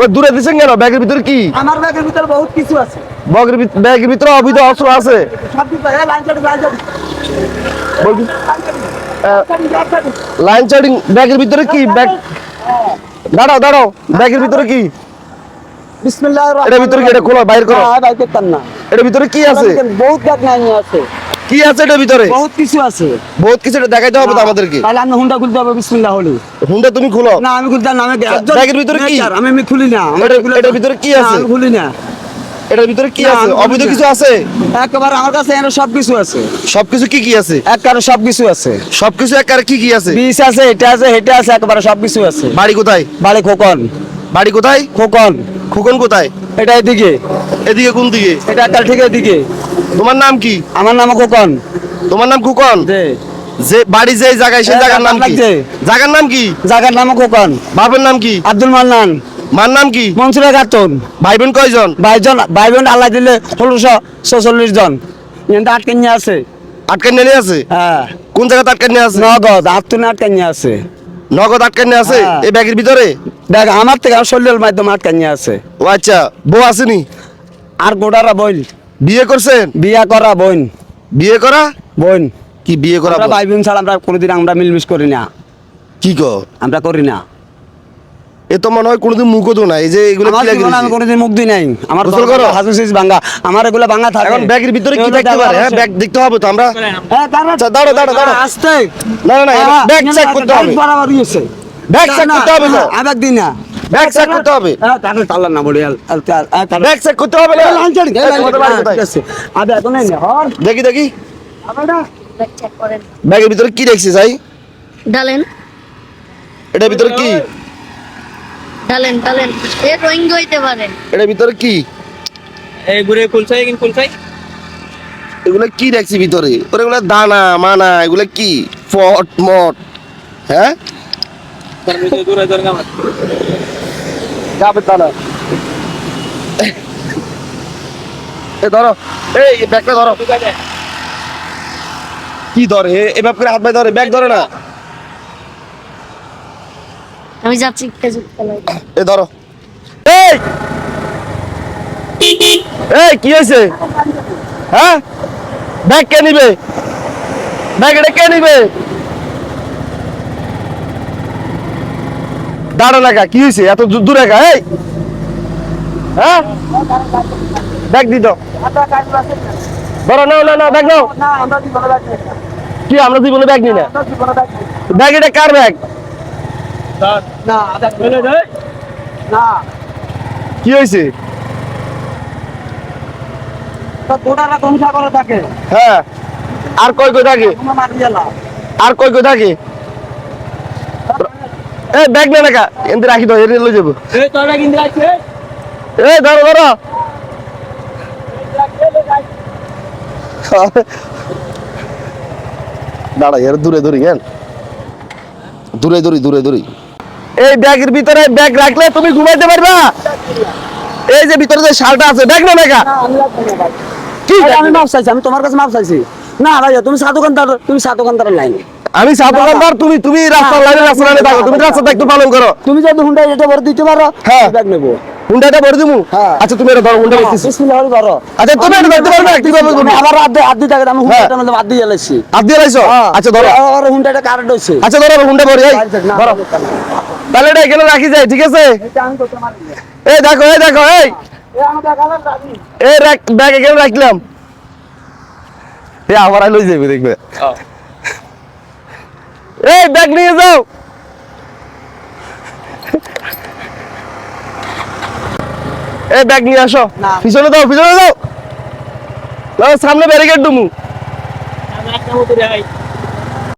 ওই দূরে দিছেন কেন? ব্যাগের ভিতরে কি? আমার ব্যাগের ভিতরে বহুত কিছু আছে। ব্যাগের ভিত- ব্যাগের ভিতরে অবৈধ অস্ত্র আছে? সব কিছু আছে লাইন চাটি লাইন চাটি বলবি লাইন চার্টিং ব্যাগের ভিতরে কি? ব্যাগ দাঁড়াও দাঁড়াও। ব্যাগের ভিতরে কি? বিসমিল্লাহ এটার ভিতরে কি? এটা খোলো বাইর করো। হ্যাঁ ভাই করতাম না। এটার ভিতরে কি আছে? বহুত ব্যাগ নাই আছে। কি আছে এটার ভিতরে? বহুত কিছু আছে। বহুত কিছু এটা দেখাইতে হবে তো আমাদেরকে। তাহলে আমি হুন্ডা খুলতে হবে বিসমিল্লাহ হলে। হুন্ডা তুমি খুলো। না আমি খুলতে না আমি ব্যাগের ভিতরে কি? আমি আমি খুলি না এটার- ভিতরে কি আছে? আমি খুলি না। এটার ভিতরে কি আছে? অবৈধ কিছু আছে? একেবারে আমার কাছে এখানে সব কিছু আছে। সবকিছু কি কি আছে? একবারে সব কিছু আছে। সবকিছু একারে কি কি আছে? বিষ আছে এটা আছে এটা আছে একেবারে সব কিছু আছে। বাড়ি কোথায়? বাড়ি খোকন। বাড়ি কোথায়? খোকন। খোকন কোথায়? এটা এদিকে। এদিকে কোন দিকে? এটা একটা ঠিক এদিকে। তোমার নাম কি? আমার নাম খোকন। তোমার নাম খোকন? যে বাড়ি যে জায়গায় সেই জায়গার নাম কি। জায়গার নাম কি? জায়গার নাম খোকন। বাপের নাম কি? আব্দুল মান্নান। মার নাম কি? মনসুরের খাতুন। ভাই বোন কয়জন? ভাইজন ভাই বোন আল্লাহ দিলে ষোলোশো ছচল্লিশ জন। আটকে নিয়ে আছে। আটকান নিয়ে আছে? হ্যাঁ। কোন জায়গাতে আটকান নিয়ে আছে? নগদ। আটতুনে আটকে নিয়ে আছে। নগদ আটকান নিয়ে আছে? হ্যাঁ। এই ব্যাগের ভিতরে? দেখ আমার থেকে আমার শরীরের মাধ্যমে আটকে নিয়ে আছে। ও আচ্ছা বউ আসেনি আর গোটারা বোন বিয়ে করছেন? বিয়া করা বোন। বিয়ে করা? বোন। কি বিয়ে করা আমরা ভাই বোন ছাড়া আমরা কোনোদিন আমরা মিলমিশ করি না। কি কো? আমরা করি না। এ তো মনে হয় কোনোদিন মুখও তো নাই এই যে এগুলো কি জীবনে আমি কোনোদিন মুখ দিই নাই। আমার গোসল করো? হাজুসিস ভাঙ্গা। আমার এগুলো ভাঙ্গা থাকে। এখন ব্যাগের ভিতরে কি দেখতে পারে? হ্যাঁ ব্যাগ দেখতে হবে তো আমরা। হ্যাঁ, তার আচ্ছা, দাঁড়াও, দাঁড়াও, দাঁড়াও। আসতে। না না না হ্যাঁ, ব্যাগ চেক করতে হবে। বরাবর ইয়েছে। ব্যাগ চেক করতে হবে তো। না, আবেগ দিই না। ব্যাগ চেক করতে হবে। হ্যাঁ, তাহলে না বলি, আল- তাহলে- ব্যাগ চেক করতে হবে হ্যাঁ। আবে, এখন। দেখি দেখি। ব্যাগের ভিতরে কি দেখছিস ভাই? ডালেন। এটার ভিতরে কি? ডালেন ডালেন। এ ড্রয়িং হইতে পারে। এটার ভিতরে কি? এই ঘুরে কুলসাই কিন কুলসাই এগুলো কি দেখছি ভিতরে? ওরে এগুলো দানা মানা এগুলো কি? ফট মট হ্যাঁ? দানা এ ধরো। এই ব্যাগটা ধরো। কি ধরে? এভাবে করে হাত পায়ে ধরে। ব্যাগ ধরে না। আমি যাচ্ছি খেজুর তলায়। এ ধরো। এই! এই কি হয়েছে? হ্যাঁ? ব্যাগ কে নিবে? ব্যাগ এটা কে নিবে? দাঁড়া লাগা কি হয়েছে এত দূ- দূরে গা এই! হ্যাঁ? ব্যাগ ধরো নাও না না নাও না, ব্যাগ নিই না। কি আমরা জীবনে ব্যাগ না না। ব্যাগ এটা কার ব্যাগ? কি হয়েছে। হ্যাঁ। আর কই কই থাকে? আর কই কই থাকে? এ ব্যাগ নে নাকা এনতে রাখি দাও এনে লই যাব। এ ধরো ধরো। দাঁড়া এর দূরে দূরে গেল দূরে দূরে দূরে দূরে। এই ব্যাগের ভিতরে ব্যাগ রাখলে তুমি ঘুমাইতে পারবা। এই যে ভিতরে যে শালটা আছে ব্যাগ না ভাই। কি আমি মাপ চাইছি আমি তোমার কাছে মাপ চাইছি। না ভাই তুমি সাত দোকানদার তুমি সাত দোকানদারের লাইন আমি দোকানদার তুমি তুমি রাস্তার লাইনে রাস্তা লাইনে থাকো তুমি রাস্তা দায়িত্ব পালন করো। তুমি যদি হুন্ডা এটা ভরে দিতে পারো হ্যাঁ। ব্যাগ নেব। হুন্ডাটা ভরে দিমু? হ্যাঁ। আচ্ছা তুমি এটা ধরো হুন্ডা বেচতেছি। বিসমিল্লাহ বলে ধরো। আচ্ছা তুমি এটা ধরতে পারবে আমি করবে আবার আধ আধি থাকে আমি হ্যাঁ। হুন্ডাটার মধ্যে আধ দিয়ে এলাইছি হাত দিয়ে লাইছো? আচ্ছা ধরো। আর হুন্ডাটা কারেন্ট হইছে। আচ্ছা ধরো হুন্ডা ভরি এই ধরো। তাহলে এটা এখানে রাখি যায় ঠিক আছে। এই দেখো এই দেখো এই। এ আমাদের গালার দাবি। এই ব্যাগ এখানে রাখলাম। এই আমার লই যাবে দেখবে। এই ব্যাগ নিয়ে যাও। এই ব্যাগ নিয়ে আসো। না। পিছনে দাও পিছনে দাও। সামনে ব্যারিকেড দুমু